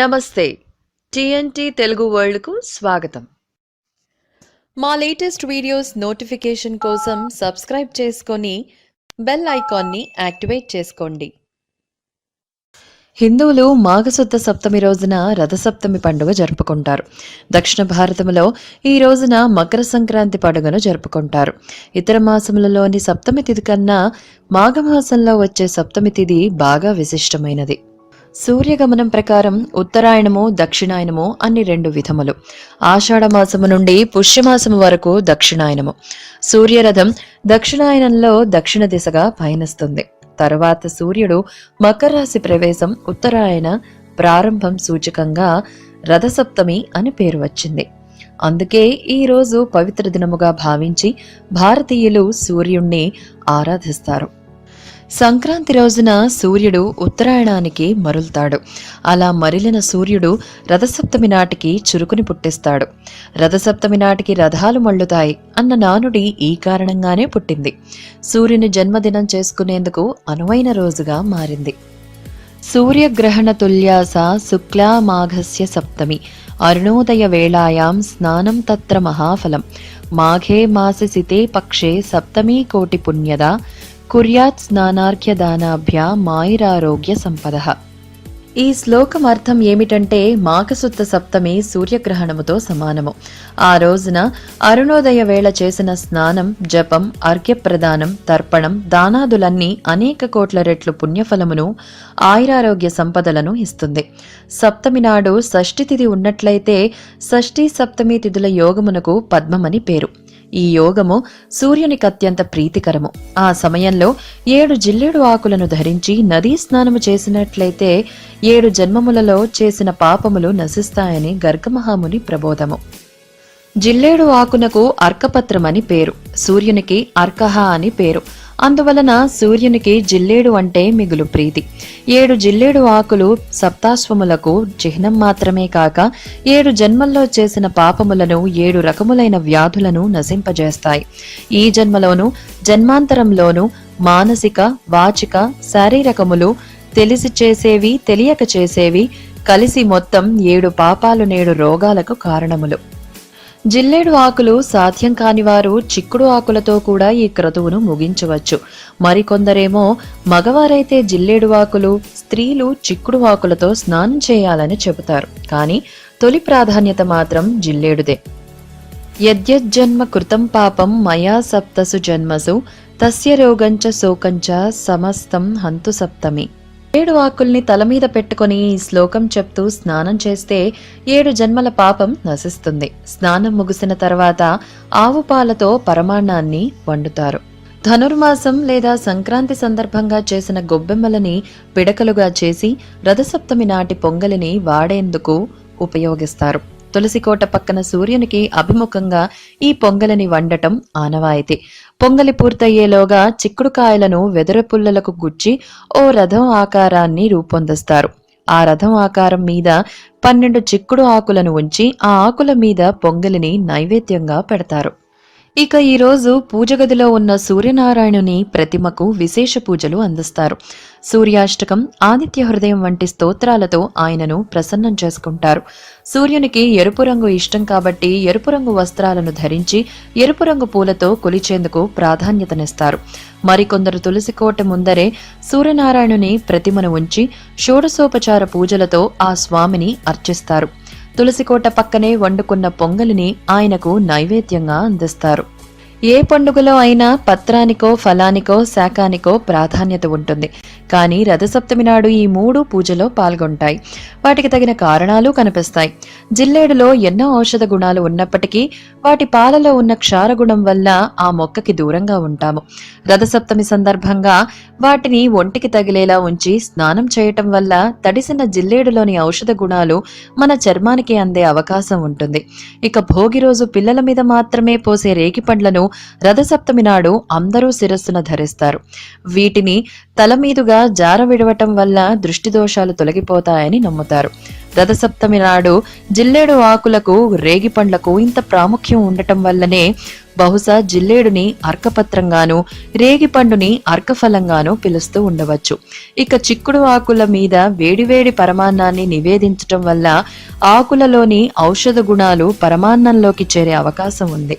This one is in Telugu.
నమస్తే. టిఎన్టీ తెలుగు వరల్డ్కు స్వాగతం. మా లేటెస్ట్ వీడియోస్ నోటిఫికేషన్ కోసం సబ్స్క్రైబ్ చేసుకొని బెల్ ఐకాన్ని యాక్టివేట్ చేసుకోండి. హిందువులు మాఘశుద్ధ సప్తమి రోజున రథసప్తమి పండుగ జరుపుకుంటారు. దక్షిణ భారతంలో ఈ రోజున మకర సంక్రాంతి పండుగను జరుపుకుంటారు. ఇతర మాసములలోని సప్తమి తిథి కన్నా మాఘమాసంలో వచ్చే సప్తమి తిథి బాగా విశిష్టమైనది. సూర్యగమనం ప్రకారం ఉత్తరాయణము దక్షిణాయనము అన్ని రెండు విధములు. ఆషాఢమాసము నుండి పుష్యమాసము వరకు దక్షిణాయనము. సూర్యరథం దక్షిణాయనంలో దక్షిణ దిశగా పయనిస్తుంది. తరువాత సూర్యుడు మకర రాశి ప్రవేశం ఉత్తరాయణ ప్రారంభం సూచకంగా రథసప్తమి అని పేరు వచ్చింది. అందుకే ఈ రోజు పవిత్ర దినముగా భావించి భారతీయులు సూర్యుణ్ణి ఆరాధిస్తారు. సంక్రాంతి రోజున సూర్యుడు ఉత్తరాయణానికి మరులుతాడు. అలా మరిలిన సూర్యుడు రథసప్తమి నాటికి చురుకుని పుట్టిస్తాడు. రథసప్తమి నాటికి రథాలు మళ్ళుతాయి అన్న నానుడి ఈ కారణంగానే పుట్టింది. సూర్యుని జన్మదినం చేసుకునేందుకు అనువైన రోజుగా మారింది. సూర్యగ్రహణ తుల్యాస శుక్లా మాఘస్య సప్తమి అరుణోదయ వేళాయాం స్నానం తత్ర మహాఫలం మాఘే మాసి సితే పక్షే సప్తమీ కోటి పుణ్యదా కుర్యాత్ స్నానార్ఘ్యదానాభ్య మాయిరారోగ్య సంపద. ఈ శ్లోకం అర్థం ఏమిటంటే మాఘశుద్ధ సప్తమి సూర్యగ్రహణముతో సమానము. ఆ రోజున అరుణోదయ వేళ చేసిన స్నానం జపం అర్ఘ్యప్రదానం తర్పణం దానాదులన్నీ అనేక కోట్ల రెట్లు పుణ్యఫలమును ఆయురారోగ్య సంపదలను ఇస్తుంది. సప్తమి నాడు షష్ఠి తిథి ఉన్నట్లయితే షష్ఠి సప్తమి తిథుల యోగమునకు పద్మమని పేరు. ఈ యోగము సూర్యునికి అత్యంత ప్రీతికరము. ఆ సమయంలో ఏడు జిల్లేడు ఆకులను ధరించి నదీ స్నానము చేసినట్లయితే ఏడు జన్మములలో చేసిన పాపములు నశిస్తాయని గర్గమహాముని ప్రబోధము. జిల్లేడు ఆకునకు అర్కపత్రమని పేరు. సూర్యునికి అర్కహ అని పేరు. అందువలన సూర్యునికి జిల్లేడు అంటే మిగులు ప్రీతి. ఏడు జిల్లేడు ఆకులు సప్తాశ్వములకు చిహ్నం మాత్రమే కాక ఏడు జన్మల్లో చేసిన పాపములను ఏడు రకములైన వ్యాధులను నశింపజేస్తాయి. ఈ జన్మలోను జన్మాంతరంలోను మానసిక వాచిక శారీరకములు తెలిసి చేసేవి తెలియక చేసేవి కలిసి మొత్తం ఏడు పాపాలు నేడు రోగాలకు కారణములు. జిల్లేడు ఆకులు సాధ్యం కాని వారు చిక్కుడు ఆకులతో కూడా ఈ క్రతువును ముగించవచ్చు. మరికొందరేమో మగవారైతే జిల్లేడు ఆకులు స్త్రీలు చిక్కుడు ఆకులతో స్నానం చేయాలని చెబుతారు. కానీ తొలి ప్రాధాన్యత మాత్రం జిల్లేడుదే. యద్యజ్జన్మ కృతం పాపం మయా సప్తసు జన్మసు తస్య రోగంచ శోకంచ సమస్తం హంతు సప్తమి. ఏడు ఆకుల్ని తల మీద పెట్టుకొని ఈ శ్లోకం చెప్తూ స్నానం చేస్తే ఏడు జన్మల పాపం నశిస్తుంది. స్నానం ముగిసిన తర్వాత ఆవు పాలతో పరమాణాన్ని వండుతారు. ధనుర్మాసం లేదా సంక్రాంతి సందర్భంగా చేసిన గొబ్బెమ్మలని పిడకలుగా చేసి రథసప్తమి నాటి పొంగలిని వాడేందుకు ఉపయోగిస్తారు. తులసికోట పక్కన సూర్యునికి అభిముఖంగా ఈ పొంగలిని వండటం ఆనవాయితీ. పొంగలి పూర్తయ్యేలోగా చిక్కుడుకాయలను వెదర పుల్లలకు గుచ్చి ఓ రథం ఆకారాన్ని రూపొందిస్తారు. ఆ రథం ఆకారం మీద పన్నెండు చిక్కుడు ఆకులను ఉంచి ఆ ఆకుల మీద పొంగలిని నైవేద్యంగా పెడతారు. ఇక ఈరోజు పూజగదిలో ఉన్న సూర్యనారాయణుని ప్రతిమకు విశేష పూజలు అందిస్తారు. సూర్యాష్టకం ఆదిత్య హృదయం వంటి స్తోత్రాలతో ఆయనను ప్రసన్నం చేసుకుంటారు. సూర్యునికి ఎరుపు రంగు ఇష్టం కాబట్టి ఎరుపు రంగు వస్త్రాలను ధరించి ఎరుపు రంగు పూలతో కొలిచేందుకు ప్రాధాన్యతనిస్తారు. మరికొందరు తులసి కోట ముందరే సూర్యనారాయణుని ప్రతిమను ఉంచి షోడశోపచార పూజలతో ఆ స్వామిని అర్చిస్తారు. తులసికోట పక్కనే వండుకున్న పొంగలిని ఆయనకు నైవేద్యంగా అందిస్తారు. ఏ పండుగలో అయినా పత్రానికో ఫలానికో శాకానికో ప్రాధాన్యత ఉంటుంది. కానీ రథసప్తమి నాడు ఈ మూడు పూజలో పాల్గొంటాయి. వాటికి తగిన కారణాలు కనిపిస్తాయి. జిల్లేడులో ఎన్నో ఔషధ గుణాలు ఉన్నప్పటికీ వాటి పాలలో ఉన్న క్షారగుణం వల్ల ఆ మొక్కకి దూరంగా ఉంటాము. రథసప్తమి సందర్భంగా వాటిని ఒంటికి తగిలేలా ఉంచి స్నానం చేయటం వల్ల తడిసిన జిల్లేడులోని ఔషధ గుణాలు మన చర్మానికి అందే అవకాశం ఉంటుంది. ఇక భోగి రోజు పిల్లల మీద మాత్రమే పోసే రేగి పండ్లను రథసప్తమి నాడు అందరూ శిరస్సున ధరిస్తారు. వీటిని తల మీదుగా జార విడవటం వల్ల దృష్టి దోషాలు తొలగిపోతాయని నమ్ముతారు. రథసప్తమి నాడు జిల్లేడు ఆకులకు రేగి పండ్లకు ఇంత ప్రాముఖ్యం ఉండటం వల్లనే బహుశా జిల్లేడుని అర్కపత్రంగాను రేగిపండుని అర్కఫలంగాను పిలుస్తూ ఉండవచ్చు. ఇక చిక్కుడు ఆకుల మీద వేడివేడి పరమాన్నాన్ని నివేదించటం వల్ల ఆకులలోని ఔషధ గుణాలు పరమాన్నంలోకి చేరే అవకాశం ఉంది.